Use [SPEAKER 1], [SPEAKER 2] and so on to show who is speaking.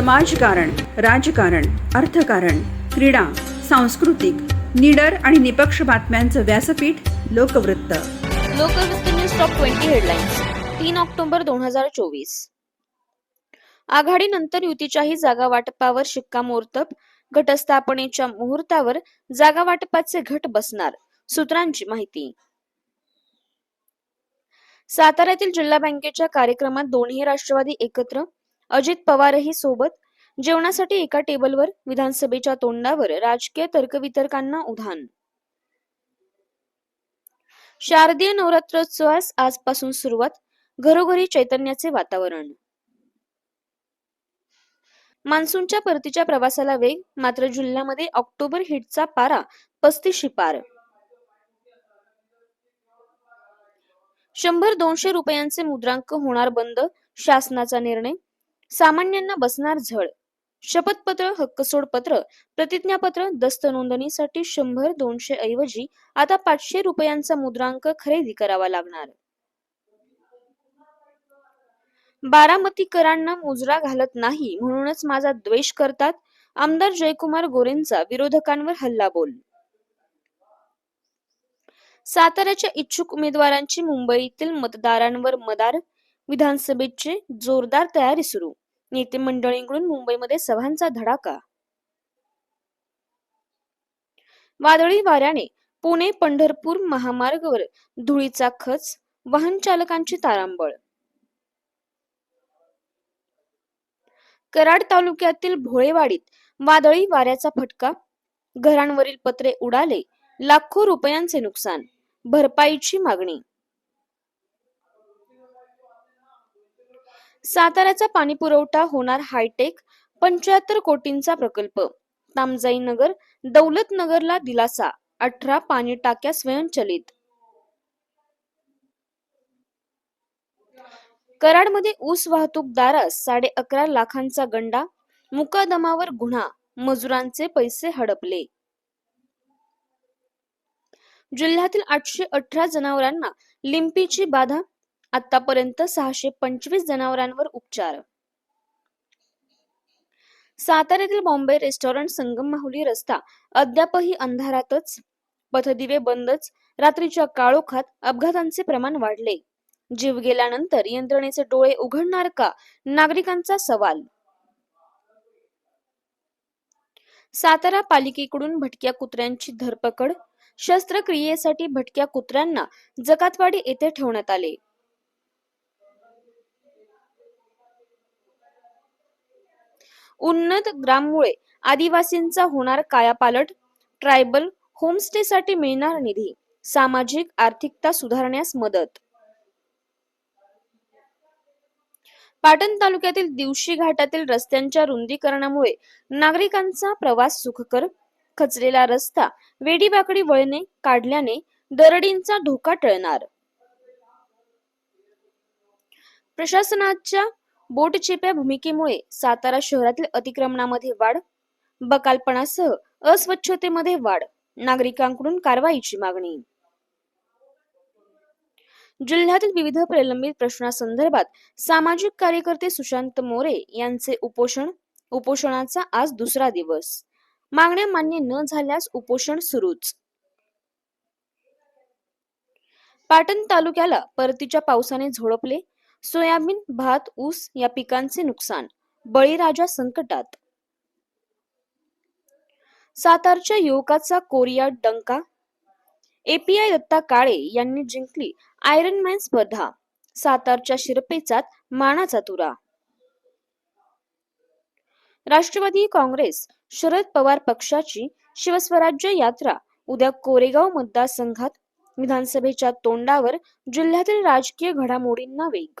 [SPEAKER 1] समाजकारण राजकारण अर्थकारण क्रीडा सांस्कृतिक निडर आणि निपक्ष बातम्यांचं व्यासपीठ Lokvrutt.
[SPEAKER 2] Lokvrutt news top twenty headlines तीन ऑक्टोबर दोन हजार चोवीस. आघाडीनंतर युतीच्याही जागा वाटपावर शिक्कामोर्तब घटस्थापनेच्या मुहूर्तावर जागा वाटपाचे घट बसणार सूत्रांची माहिती. साताऱ्यातील जिल्हा बँकेच्या कार्यक्रमात दोन्ही राष्ट्रवादी एकत्र अजित पवारही सोबत. जेवणासाठी एका टेबलवर विधानसभेच्या तोंडावर राजकीय तर्कवितर्कांना उधाण. शारदीय नवरात्रोत्सवास आजपासून सुरुवात. घरोघरी चैतन्याचे वातावरण. मान्सूनच्या परतीच्या प्रवासाला वेग मात्र जिल्ह्यामध्ये ऑक्टोबर हिटचा पारा पस्तीसशे पार. शंभर दोनशे रुपयांचे मुद्रांक होणार बंद शासनाचा निर्णय सामान्यांना बसणार झळ. शपथपत्र हक्कसोड पत्र प्रतिज्ञापत्र दस्त नोंदणीसाठी शंभर दोनशे ऐवजी आता पाचशे रुपयांचा मुद्रांक खरेदी करावा लागणार. बारामतीकरांना मुजरा घालत नाही म्हणूनच माझा द्वेष करतात आमदार जयकुमार गोरेंचा विरोधकांवर हल्ला बोल साताऱ्याच्या इच्छुक उमेदवारांची मुंबईतील मतदारांवर मदार विधानसभेची जोरदार तयारी सुरू. नेते मंडळींकडून मुंबईमध्ये सभांचा धडाका. वादळी वाऱ्याने पुणे पंढरपूर महामार्गावर धुळीचा खच वाहन चालकांची तारांबळ. कराड तालुक्यातील भोळेवाडीत वादळी वाऱ्याचा फटका. घरांवरील पत्रे उडाले लाखो रुपयांचे नुकसान भरपाईची मागणी. साताऱ्याचा पाणी पुरवठा होणार हायटेक पंच्याहत्तर कोटींचा प्रकल्प. तामजाई नगर दौलत नगरला दिलासा अठरा पाणी टाक्या स्वयंचलित. कराडमध्ये ऊस वाहतूकदारास साडे अकरा लाखांचा गंडा मुकादमावर गुन्हा मजुरांचे पैसे हडपले. जिल्ह्यातील आठशे अठरा जनावरांना लिंपीची बाधा आतापर्यंत सहाशे पंचवीस जनावरांवर उपचार. साताऱ्यातील बॉम्बे रेस्टॉरंट संगम माहुली रस्ता अद्यापही अंधारातच पथदिवे बंदच रात्रीच्या काळोखात अपघातांचे प्रमाण वाढले. जीव गेल्यानंतर यंत्रणेचे डोळे उघडणार का? नागरिकांचा सवाल. सातारा पालिकेकडून भटक्या कुत्र्यांची धरपकड शस्त्रक्रियेसाठी भटक्या कुत्र्यांना जकातवाडी येथे ठेवण्यात आले. उन्नत ग्राममुळे आदिवासींचा होणार कायापालट ट्रायबल होमस्टेसाठी मिळणार निधी सामाजिक आर्थिकता सुधारण्यास मदत. पाटण तालुक्यातील दिवशी घाटातील रस्त्यांच्या रुंदीकरणामुळे नागरिकांचा प्रवास सुखकर खचलेला रस्ता वेडीबाकडी वळणे काढल्याने दरडींचा धोका टळणार. प्रशासनाच्या बोटचेप्या भूमिकेमुळे सातारा शहरातील अतिक्रमणामध्ये वाढ बकालपणासह अस्वच्छतेमध्ये वाढ नागरिकांकडून कारवाईची मागणी. जिल्ह्यातील विविध प्रलंबित प्रश्नासंदर्भात सामाजिक कार्यकर्ते सुशांत मोरे यांचे उपोषण उपोषणाचा आज दुसरा दिवस. मागण्या मान्य न झाल्यास उपोषण सुरूच. पाटण तालुक्याला परतीच्या पावसाने झोडपले सोयाबीन भात ऊस या पिकांचे नुकसान बळीराजा संकटात. सातारच्या युवकाचा कोरिया डंका. एपीआय दत्ता काळे यांनी जिंकली आयरन मॅन स्पर्धा सातारच्या शिरपेचात मानाचा तुरा. राष्ट्रवादी काँग्रेस शरद पवार पक्षाची शिवस्वराज्य यात्रा उद्या कोरेगाव मतदारसंघात विधानसभेच्या तोंडावर जिल्ह्यातील राजकीय घडामोडींना वेग.